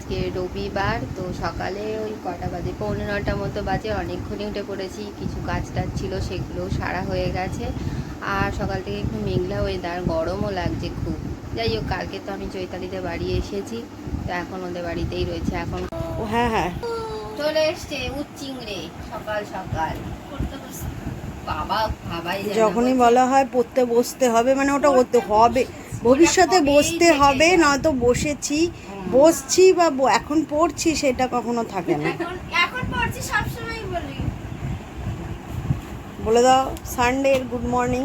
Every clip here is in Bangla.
আজকে রবিবার তো সকালে ওই কটা বাজে পৌনে নটা মতো বাজে অনেকক্ষণই উঠে পড়েছি। কিছু কাজ টাজ ছিল সেগুলোও সারা হয়ে গেছে। আর সকাল থেকে একটু মেঘলা ওয়েদার গরমও লাগছে খুব। যাই হোক কালকে তো আমি চৈতালিতে বাড়ি এসেছি তো এখন ওদের বাড়িতেই রয়েছে। এখন হ্যাঁ হ্যাঁ। চলে এসছে উচ্চিংড়ে সকাল সকাল। বাবা যখনই বলা হয় পড়তে বসতে হবে মানে ওটা করতে হবে। ভবিষ্যতে বসতে হবে। নয়তো বসেছি। বসছি বা এখন পড়ছি সেটা কখনো থাকে না। এখন পড়ছি সবসময় বলি। বলে দাও সানডে গুড মর্নিং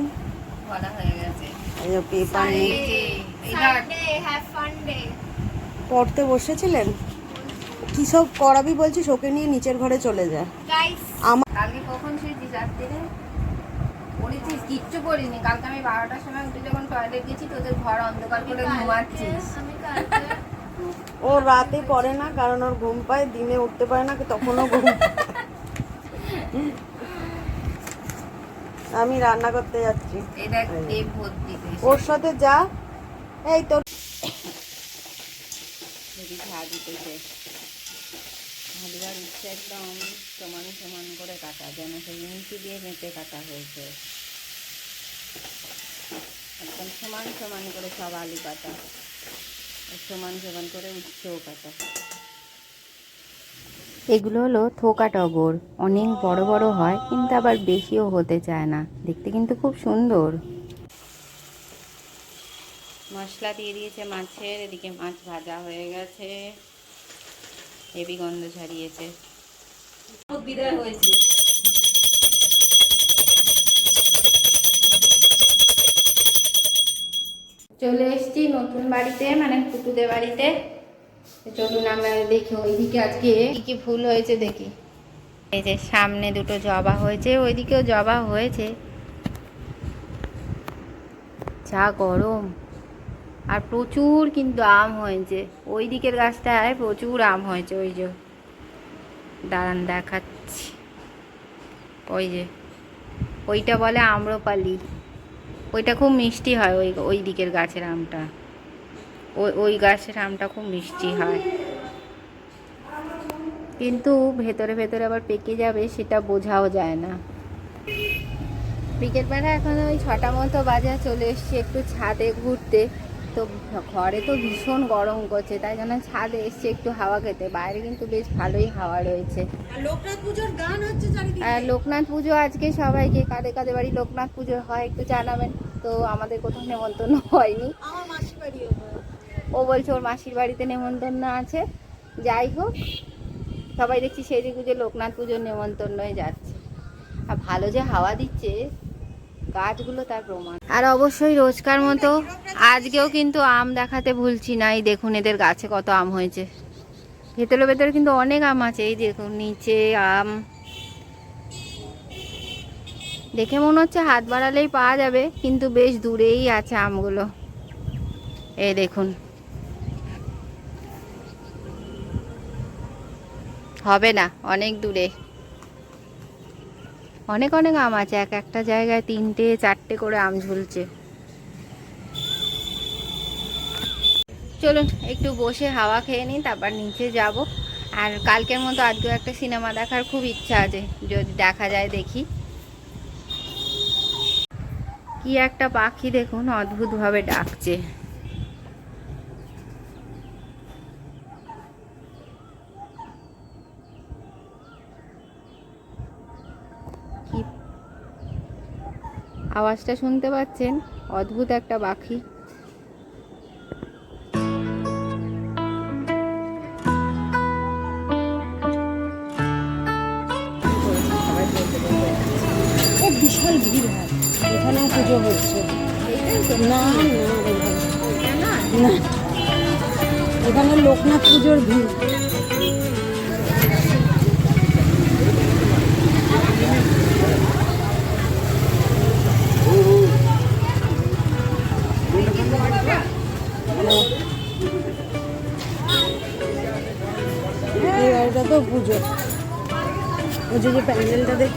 বলা হয়ে গেছে। এই যে, পড়তে বসেছিলেন? কি সব করাবি বলছিস? ওকে নিয়ে নিচের ঘরে চলে যায় আমার কালকে কখন শুয়েছিস রাত্রিরে পড়েছিস কিচ্ছু পড়িনি কালকে আমি বারোটার সময় উঠে যখন টয়লেট গেছি তোদের ঘর অন্ধকার করে ঘুমাচ্ছিস। আমি কালকে ও রাতে পড়ে না কারণ ওর ঘুম পায় দিনে উঠতে পারে না তখনও ঘুম আমি রান্না করতে যাচ্ছি। ওর সাথে যা। এই তোর হালুয়ার উচ্ছে একদম সমান সমান করে কাটা যেন সেই নিচু দিয়ে মেপে কাটা হয়েছে। একদম সমান সমান করে সব আলু কাটা। সমান সমান করে উচ্ছেও কাটা এগুলো হলো থোকা টগর। অনেক বড় বড় হয় কিন্তু আবার বেশিও হতে চায় না। দেখতে কিন্তু খুব সুন্দর। মশলা দিয়ে দিয়েছে মাছের এদিকে মাছ ভাজা হয়ে গেছে। হেভি গন্ধ ছাড়িয়েছে। বিদায় হয়েছে। চলে এসেছি নতুন বাড়িতে মানে কুকুদের বাড়িতে। চলুন আমরা দেখি ওইদিকে আজকে কি কি ফুল হয়েছে দেখি। এই যে সামনে দুটো জবা হয়েছে, ওইদিকেও জবা হয়েছে। যা গরম। আর প্রচুর কিন্তু আম হয়েছে। ওই দিকের গাছটায় প্রচুর আম হয়েছে, ওই যে। দাঁড়ান দেখাচ্ছি। ওই যে। ওইটা বলে আম্রপালি। ওইটা খুব মিষ্টি হয় ওই ওই দিকের গাছের আমটা। ওই ওই গাছের আমটা খুব মিষ্টি হয়। কিন্তু ভেতরে ভেতরে আবার পেকে যাবে সেটা বোঝাও যায় না। বিকেলবেলা এখন ওই ছটা মতো বাজে চলে এসছি একটু ছাদে ঘুরতে। তো ঘরে তো ভীষণ গরম করছে তাই জন্য ছাদে এসছি একটু হাওয়া খেতে। বাইরে কিন্তু বেশ ভালোই হাওয়া রয়েছে। লোকনাথ পুজোর গান হচ্ছে আর লোকনাথ পুজো আজকে সবাইকে কাদের কাদের বাড়ি লোকনাথ পুজো হয় একটু জানাবেন। তো আমাদের কোথাও নেমন্তন্ন হয়নি। ও বলছে ওর মাসির বাড়িতে নেমন্তন্ন আছে। যাই হোক, সবাই দেখছি সেই যে লোকনাথ পুজোর নেমন্তন্নই যাচ্ছে। আর ভালো যে হাওয়া দিচ্ছে, গাছগুলো তার প্রমাণ। আর অবশ্যই রোজকার মতো আজকেও কিন্তু আম দেখাতে ভুলছি না। এই দেখুন এদের গাছে কত আম হয়েছে। ভেতরে ভেতরে কিন্তু অনেক আম আছে। এই দেখুন, নিচে আম দেখে মনে হচ্ছে হাত বাড়ালেই পাওয়া যাবে, কিন্তু বেশ দূরেই আছে আমগুলো। এই দেখুন। হবে না, অনেক দূরে। অনেক অনেক আম আছে, এক একটা জায়গায় তিনটে, চারটে করে আম ঝুলছে। চলুন, একটু বসে হাওয়া খেয়ে নিই, তারপর নিচে যাব। আর কালকের মতো আজকেও একটা সিনেমা দেখার খুব ইচ্ছা আছে, যদি দেখা যায় দেখি। কি একটা পাখি দেখুন, অদ্ভুতভাবে ডাকছে। আওয়াজটা শুনতে পাচ্ছেন? অদ্ভুত একটা পাখি। বিশাল ভিড় হয় এখানেও পুজো হচ্ছে না না এখানে লোকনাথ পুজোর ভিড়। তো পুজো। ওই যে প্যান্ডেলটা দেখ।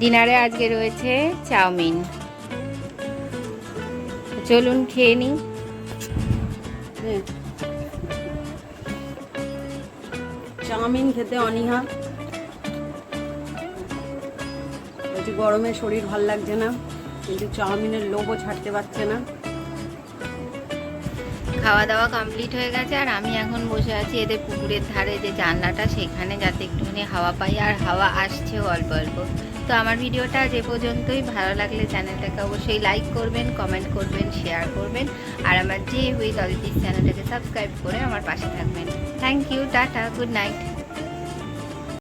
ডিনারে আজকে রয়েছে চাউমিন। চলুন খেয়ে নিই। চাউমিন খেতে অনীহা। বলছি গরমে শরীর ভালো লাগছে না কিন্তু চাউমিনের লোভও ছাড়তে পারছে না। খাওয়া দাওয়া কমপ্লিট হয়ে গেছে আর আমি এখন বসে আছি এদের পুকুরের ধারে যে জানলাটা সেখানে যাতে একটুখানি হাওয়া পাই আর হাওয়া আসছেও অল্প অল্প। তো আমার ভিডিওটা যে পর্যন্তই ভালো লাগলে চ্যানেলটাকে অবশ্যই লাইক করবেন, কমেন্ট করবেন, শেয়ার করবেন। আর আমার যে উইথ অদিতিস চ্যানেলটাকে সাবস্ক্রাইব করে আমার পাশে থাকবেন। Thank you tata good night